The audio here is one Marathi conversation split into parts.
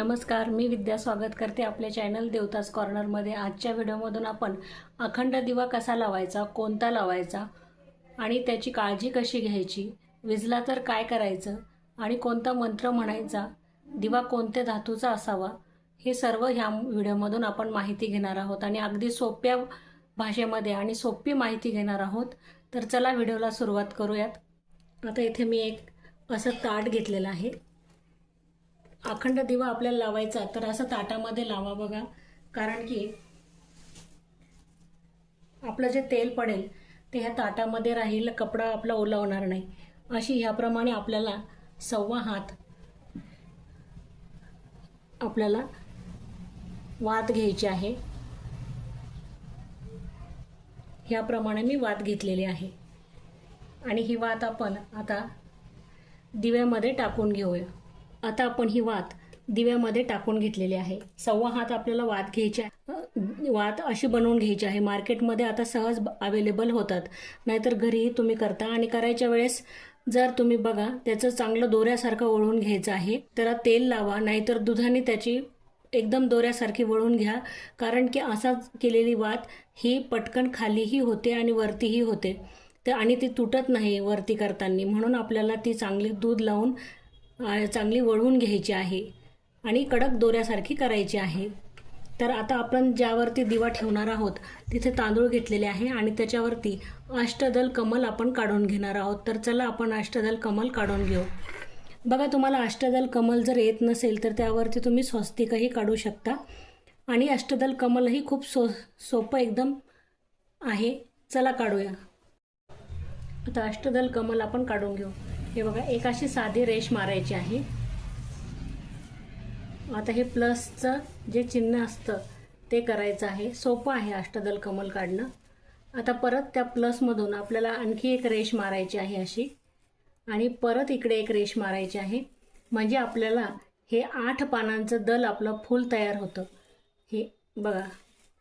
नमस्कार मी विद्या स्वागत करते आपल्या चॅनल देवतास कॉर्नरमध्ये आजच्या व्हिडिओमधून आपण अखंड दिवा कसा लावायचा कोणता लावायचा आणि त्याची काळजी कशी घ्यायची विजला तर काय करायचं आणि कोणता मंत्र म्हणायचा दिवा कोणत्या धातूचा असावा हे सर्व ह्या व्हिडिओमधून आपण माहिती घेणार आहोत. आणि अगदी सोप्या भाषेमध्ये आणि सोपी माहिती घेणार आहोत. तर चला व्हिडिओला सुरुवात करूयात. आता इथे मी एक असं ताट घेतलेलं आहे. अखंड दिवा आपल्याला लावायचा तर असं ताटामध्ये लावा बघा. कारण की आपलं जे तेल पडेल ते ह्या ताटामध्ये राहील कपडा आपला ओला होणार नाही. अशी ह्याप्रमाणे आपल्याला सव्वा हात आपल्याला वात घ्यायची आहे. ह्याप्रमाणे मी वात घेतलेली आहे. आणि ही वात आपण आता दिव्यामध्ये टाकून घेऊया. आता आपण ही वात दिव्यामध्ये टाकून घेतलेली आहे. सव्वा हात आपल्याला वात घ्यायची आहे. वात अशी बनवून घ्यायची आहे. मार्केटमध्ये आता सहज अवेलेबल होतात. नाहीतर घरीही तुम्ही करता आणि करायच्या वेळेस जर तुम्ही बघा त्याचं चांगलं दोऱ्यासारखं वळून घ्यायचं आहे. त्याला तेल लावा नाहीतर दुधाने त्याची एकदम दोऱ्यासारखी वळून घ्या. कारण की असाच केलेली वात ही पटकन खालीही होते आणि वरतीही होते. तर आणि ती तुटत नाही वरती करताना. म्हणून आपल्याला ती चांगली दूध लावून चांगली वळवून घ्यायची आहे आणि कडक दोऱ्यासारखी करायची आहे. तर आता आपण ज्यावरती दिवा ठेवणार आहोत तिथे तांदूळ घेतलेले आहे आणि त्याच्यावरती अष्टदल कमल आपण काढून घेणार आहोत. तर चला आपण अष्टदल कमल काढून घेऊ. बघा तुम्हाला अष्टदल कमल जर येत नसेल तर त्यावरती तुम्ही स्वस्तिकही काढू शकता. आणि अष्टदल कमलही खूप सो सोपं एकदम आहे. चला काढूया. आता अष्टदल कमल आपण काढून घेऊ. हे बघा एक अशी साधी रेष मारायची आहे. आता हे प्लसचं जे चिन्ह असतं ते करायचं आहे. सोपं आहे अष्टदल कमल काढणं. आता परत त्या प्लसमधून आपल्याला आणखी एक रेष मारायची आहे अशी. आणि परत इकडे एक रेष मारायची आहे. म्हणजे आपल्याला हे आठ पानांचं दल आपलं फूल तयार होतं. हे बघा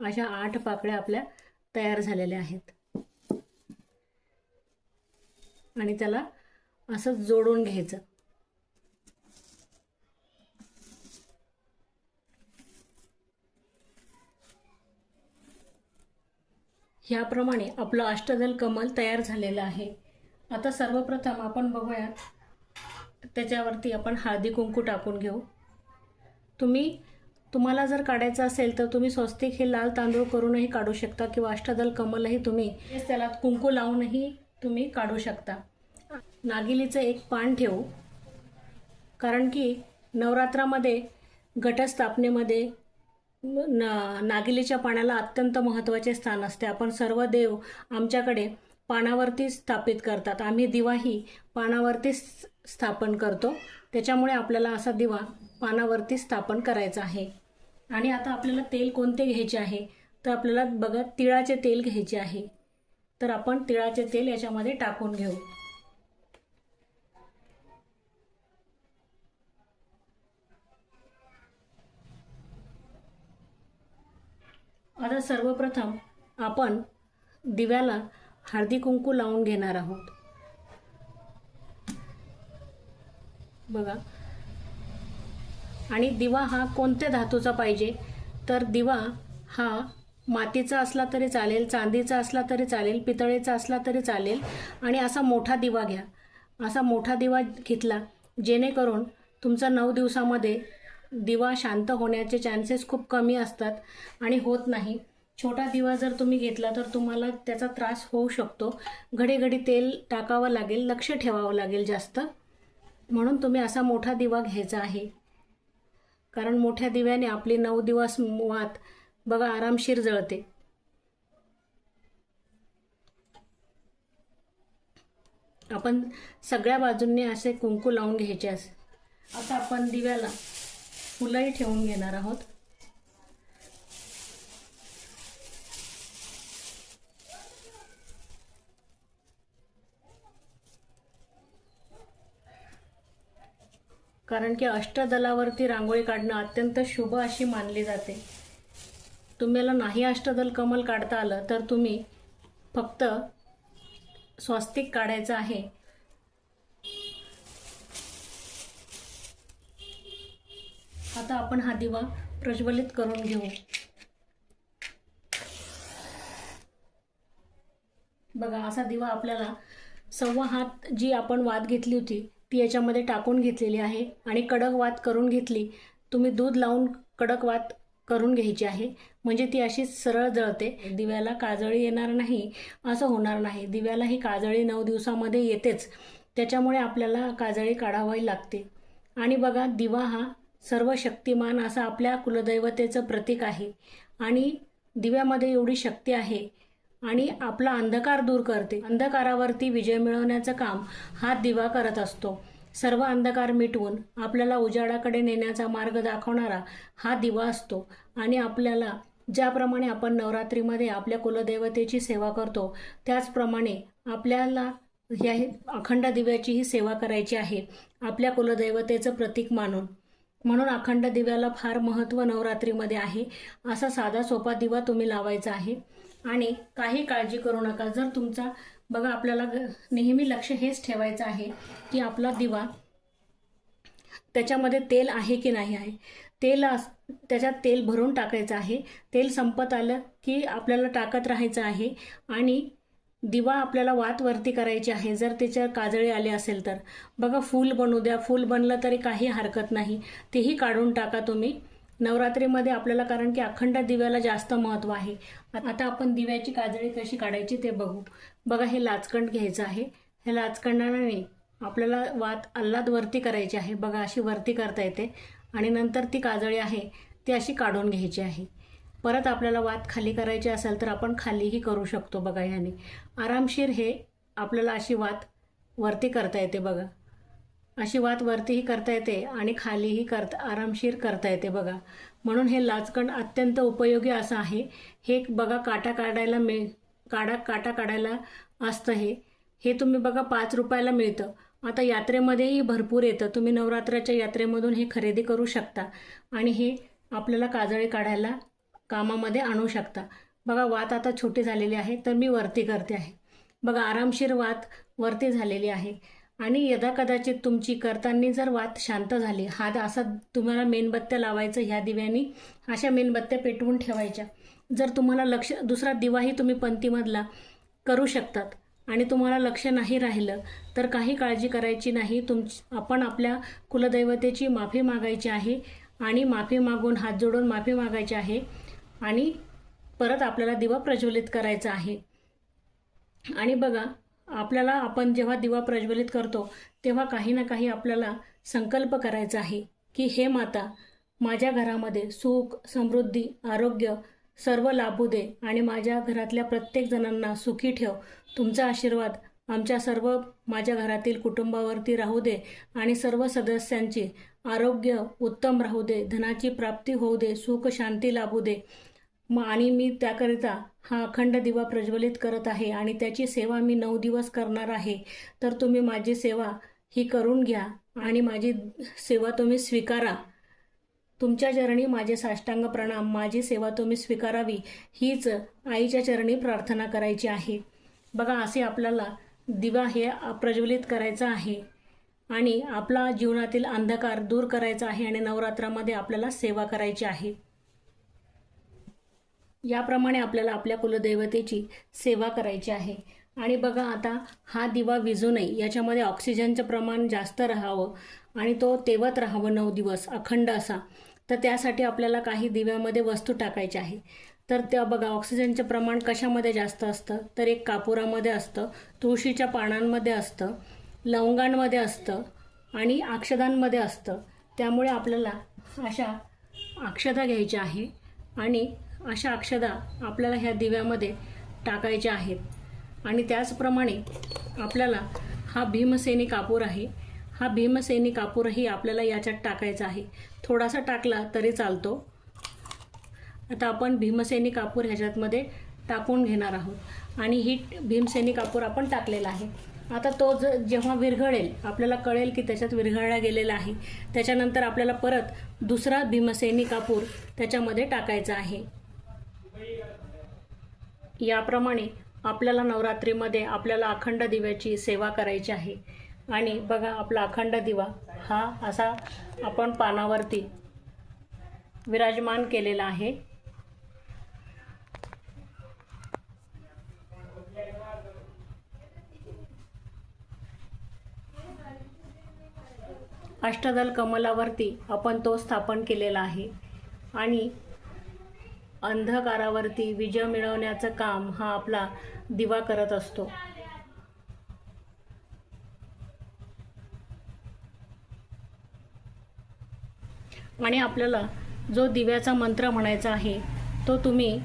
अशा आठ पाकळ्या आपल्या तयार झालेल्या आहेत. आणि त्याला असं जोडून घ्यायचं. ह्याप्रमाणे आपलं अष्टदल कमल तयार झालेलं आहे. आता सर्वप्रथम आपण बघूयात त्याच्यावरती आपण हळदी कुंकू टाकून घेऊ. तुम्ही तुम्हाला जर काढायचं असेल तर तुम्ही स्वस्तिक हे लाल तांदूळ करूनही काढू शकता किंवा अष्टदल कमलही तुम्ही त्याला कुंकू लावूनही तुम्ही काढू शकता. नागिलीचं एक पान ठेवू. कारण की नवरात्रामध्ये घटस्थापनेमध्ये न नागिलीच्या पाण्याला अत्यंत महत्त्वाचे स्थान असते. आपण सर्व देव आमच्याकडे पानावरती स्थापित करतात. आम्ही दिवाही पानावरती स्थापन करतो. त्याच्यामुळे आपल्याला असा दिवा पानावरती स्थापन करायचा आहे. आणि आता आपल्याला तेल कोणते घ्यायचे आहे? तर आपल्याला बघा तिळाचे तेल घ्यायचे आहे. तर आपण तिळाचे तेल याच्यामध्ये टाकून घेऊ. आता सर्वप्रथम आपण दिव्याला हळदी कुंकू लावून घेणार आहोत. बघा. आणि दिवा हा कोणत्या धातूचा पाहिजे? तर दिवा हा मातीचा असला तरी चालेल चांदीचा असला तरी चालेल पितळेचा असला तरी चालेल. आणि असा मोठा दिवा घ्या. असा मोठा दिवा घेतला जेणेकरून तुमचा नऊ दिवसामध्ये दिवा शांत होण्याचे चान्सेस खूप कमी असतात आणि होत नाही. छोटा दिवा जर तुम्ही घेतला तर तुम्हाला त्याचा त्रास होऊ शकतो. घडी घडी तेल टाकावं लागेल लक्ष ठेवावं लागेल जास्त. म्हणून तुम्ही असा मोठा दिवा घ्यायचा आहे. कारण मोठ्या दिव्याने आपली नऊ दिवस वात बघा आरामशीर जळते. आपण सगळ्या बाजूंनी असे कुंकू लावून घ्यायचे असं. आता आपण दिव्याला फुलंही ठेवून घेणार आहोत. कारण की अष्टदलावरती रांगोळी काढणं अत्यंत शुभ अशी मानली जाते. तुम्हाला नाही अष्टदल कमल काढता आलं तर तुम्ही फक्त स्वस्तिक काढायचं आहे. आता आपण हा दिवा प्रज्वलित करून घेऊ. बघा असा दिवा आपल्याला सव्वा हात जी आपण वात घेतली होती ती याच्यामध्ये टाकून घेतलेली आहे आणि कडक वात करून घेतली तुम्ही दूध लावून कडक वात करून घ्यायची आहे. म्हणजे ती अशी सरळ जळते. दिव्याला काजळी येणार नाही असं होणार नाही. दिव्याला ही काजळी नऊ दिवसामध्ये येतेच. त्याच्यामुळे आपल्याला काजळी काढावी लागते. आणि बघा दिवा हा सर्व शक्तिमान असं आपल्या कुलदैवतेचं प्रतीक आहे. आणि दिव्यामध्ये एवढी शक्ती आहे आणि आपला अंधकार दूर करते. अंधकारावरती विजय मिळवण्याचं काम हा दिवा करत असतो. सर्व अंधकार मिटवून आपल्याला उजाडाकडे नेण्याचा मार्ग दाखवणारा हा दिवा असतो. आणि आपल्याला ज्याप्रमाणे आपण नवरात्रीमध्ये आपल्या कुलदेवतेची सेवा करतो त्याचप्रमाणे आपल्याला या अखंड दिव्याचीही सेवा करायची आहे आपल्या कुलदैवतेचं प्रतीक मानून. म्हणून अखंड दिव्याला फार महत्त्व नवरात्रीमध्ये आहे. असा साधा सोपा दिवा तुम्ही लावायचा आहे. आणि काही काळजी करू नका. जर तुमचा बघा आपल्याला ग- नेहमी लक्ष हेच ठेवायचं आहे की आपला दिवा त्याच्यामध्ये तेल आहे की नाही आहे. तेल अस त्याच्यात तेल भरून टाकायचं आहे. तेल संपत आलं की आपल्याला टाकत राहायचं आहे. आणि दिवा आपल्याला वात वरती करायची आहे. जर त्याच्यावर काजळे आले असेल तर. बघा फूल बनू द्या. फूल बनलं तरी काही हरकत नाही. तेही काढून टाका तुम्ही. नवरात्रीमध्ये आपल्याला कारण की अखंड दिव्याला जास्त महत्त्व आहे. आता आपण दिव्याची काजळी कशी काढायची ते बघू. बघा हे लाचकंड घ्यायचं आहे. हे लाचकंडाने आपल्याला वात आल्हाद वरती करायची आहे. बघा अशी वरती करता येते. आणि नंतर ती काजळी आहे ती अशी काढून घ्यायची आहे. परत आपल्याला वात खाली करायची असेल तर आपण खालीही करू शकतो बघा ह्याने. आरामशीर हे आपल्याला अशी वात वरती करता येते बघा. अशी वात वरतीही करता येते आणि खालीही करता आरामशीर करता येते बघा. म्हणून हे लाचकण अत्यंत उपयोगी असं आहे. हे बघा काटा काढायला मिळ काढा काटा काढायला असतं हे. हे तुम्ही बघा पाच रुपयाला मिळतं. आता यात्रेमध्येही भरपूर येतं. तुम्ही नवरात्राच्या यात्रेमधून हे खरेदी करू शकता. आणि हे आपल्याला काजळी काढायला कामामध्ये आणू शकता. बघा वात आता छोटी झालेली आहे तर मी वरती करते आहे. बघा आरामशीर वात वरती झालेली आहे. आणि यदा कदाचित तुमची करताना जर वात शांत झाली हात असा तुम्हाला मेणबत्त्या लावायचं ह्या दिव्यानी अशा मेणबत्त्या पेटवून ठेवायच्या. जर तुम्हाला लक्ष दुसरा दिवाही तुम्ही पंथीमधला करू शकतात. आणि तुम्हाला लक्ष नाही राहिलं तर काही काळजी करायची नाही. तुमची आपण आपल्या कुलदैवतेची माफी मागायची आहे. आणि माफी मागून हात जोडून माफी मागायची आहे. आणि परत आपल्याला दिवा प्रज्वलित करायचा आहे. आणि बघा आपल्याला आपण जेव्हा दिवा प्रज्वलित करतो तेव्हा काही ना काही आपल्याला संकल्प करायचा आहे की हे माता माझ्या घरामध्ये सुख समृद्धी आरोग्य सर्व लाभू दे आणि माझ्या घरातल्या प्रत्येक जणांना सुखी ठेव. तुमचा आशीर्वाद आमच्या सर्व माझ्या घरातील कुटुंबावरती राहू दे आणि सर्व सदस्यांचे आरोग्य उत्तम राहू दे. धनाची प्राप्ती होऊ दे. सुख शांती लाभू दे. मग आणि मी त्याकरिता हा अखंड दिवा प्रज्वलित करत आहे आणि त्याची सेवा मी नऊ दिवस करणार आहे. तर तुम्ही माझी सेवा ही करून घ्या आणि माझी सेवा तुम्ही स्वीकारा. तुमच्या चरणी माझे साष्टांग प्रणाम माझी सेवा तुम्ही स्वीकारावी हीच आईच्या चरणी प्रार्थना करायची आहे. बघा असे आपल्याला दिवा हे प्रज्वलित करायचा आहे आणि आपला जीवनातील अंधकार दूर करायचा आहे आणि नवरात्रामध्ये आपल्याला सेवा करायची आहे. याप्रमाणे आपल्याला आपल्या कुलदैवतेची सेवा करायची आहे. आणि बघा आता हा दिवा विजू नये याच्यामध्ये ऑक्सिजनचं प्रमाण जास्त राहावं आणि तो तेवत राहावं नऊ दिवस अखंड असा. तर त्यासाठी आपल्याला काही दिव्यामध्ये वस्तू टाकायच्या आहे. तर त्या बघा ऑक्सिजनचं प्रमाण कशामध्ये जास्त असतं? तर एक कापुरामध्ये असतं तुळशीच्या पानांमध्ये असतं लवंगांमध्ये असतं आणि अक्षदांमध्ये असतं. त्यामुळे आपल्याला अशा अक्षता घ्यायच्या आहे. आणि अशा अक्षदा आपल्याला ह्या दिव्यामध्ये टाकायच्या आहेत. आणि त्याचप्रमाणे आपल्याला हा भीमसेनी कापूर आहे. हा भीमसेनी कापूरही आपल्याला याच्यात टाकायचा आहे. थोडासा टाकला तरी चालतो. आता आपण भीमसेनी कापूर ह्याच्यातमध्ये टाकून घेणार आहोत. आणि ही भीमसेनी कापूर आपण टाकलेला आहे. आता तो ज जेव्हा विरघळेल आपल्याला कळेल की त्याच्यात विरघळला गेलेला आहे. त्याच्यानंतर आपल्याला परत दुसरा भीमसेनी कापूर त्याच्यामध्ये टाकायचा आहे. याप्रमाणे आपल्याला नवरात्रीमध्ये आपल्याला अखंड दिव्याची सेवा करायची आहे. आणि बघा आपला अखंड दिवा हा असा आपण पानावरती विराजमान केलेला आहे. अष्टदल कमलावरती आपण तो स्थापन केलेला आहे. आणि अंधकारावरती विजय मिळवण्याचं काम हा आपला दिवा करत असतो. आणि आपल्याला जो दिव्याचा मंत्र म्हणायचा आहे तो तुम्ही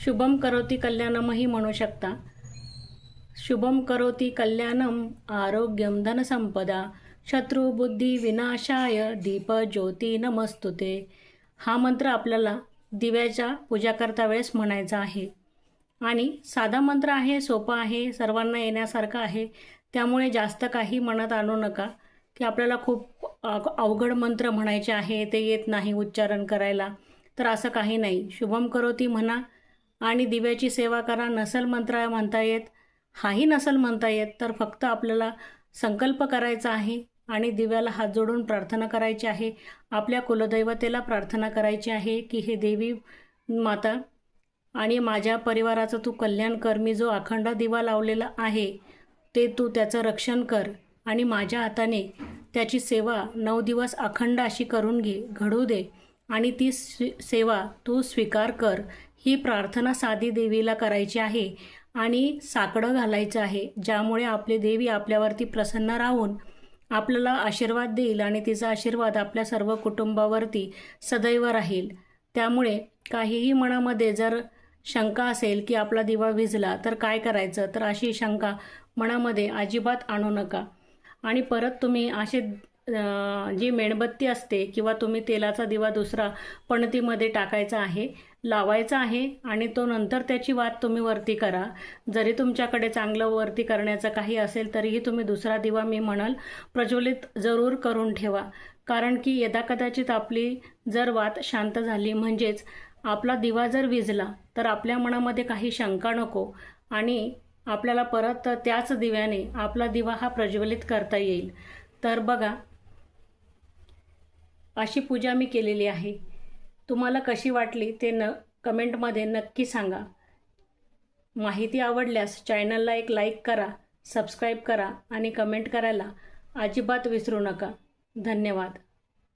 शुभम करोती कल्याणमही म्हणू शकता. शुभम करोती कल्याणम आरोग्यम धनसंपदा शत्रुबुद्धी विनाशाय दीप ज्योती नमस्तुते. हा मंत्र आपल्याला दिव्याच्या पूजा करता वेळेस म्हणायचा आहे. आणि साधा मंत्र आहे सोपा आहे सर्वांना येण्यासारखा आहे. त्यामुळे जास्त काही म्हणत आणू नका की आपल्याला खूप अवघड मंत्र म्हणायचे आहे ते येत नाही उच्चारण करायला. तर असं काही नाही. शुभम करोती म्हणा आणि दिव्याची सेवा करा. नसल मंत्र म्हणता येत हाही नसल म्हणता येत तर फक्त आपल्याला संकल्प करायचा आहे. आणि दिव्याला हात जोडून प्रार्थना करायची आहे. आपल्या कुलदैवतेला प्रार्थना करायची आहे की हे देवी माता आणि माझ्या परिवाराचं तू कल्याण कर. मी जो अखंड दिवा लावलेला आहे ते तू त्याचं रक्षण कर आणि माझ्या हाताने त्याची सेवा नऊ दिवस अखंड अशी करून घे घडू दे आणि ती स्वी सेवा तू स्वीकार कर. ही प्रार्थना साधी देवीला करायची आहे आणि साकडं घालायचं आहे ज्यामुळे आपली देवी आपल्यावरती प्रसन्न राहून आपल्याला आशीर्वाद देईल आणि तिचा आशीर्वाद आपल्या सर्व कुटुंबावरती सदैव राहील. त्यामुळे काहीही मनामध्ये जर शंका असेल की आपला दिवा विझला तर काय करायचं? तर अशी शंका मनामध्ये अजिबात आणू नका. आणि परत तुम्ही असे जी मेणबत्ती असते किंवा तुम्ही तेलाचा दिवा दुसरा पणतीमध्ये टाकायचा आहे लावायचा आहे आणि तो नंतर त्याची वात तुम्ही वरती करा. जरी तुमच्याकडे चांगलं वरती करण्याचं काही असेल तरीही तुम्ही दुसरा दिवा मी म्हणाल प्रज्वलित जरूर करून ठेवा. कारण की यदाकदाचित आपली जर वात शांत झाली म्हणजेच आपला दिवा जर विजला तर आपल्या मनामध्ये काही शंका नको आणि आपल्याला परत त्याच दिव्याने आपला दिवा हा प्रज्वलित करता येईल. तर बघा अशी पूजा मी केलेली आहे. तुम्हाला कशी वाटली ते न कमेंटमध्ये नक्की सांगा. माहिती आवडल्यास चॅनलला एक लाईक करा सबस्क्राईब करा आणि कमेंट करायला अजिबात विसरू नका. धन्यवाद.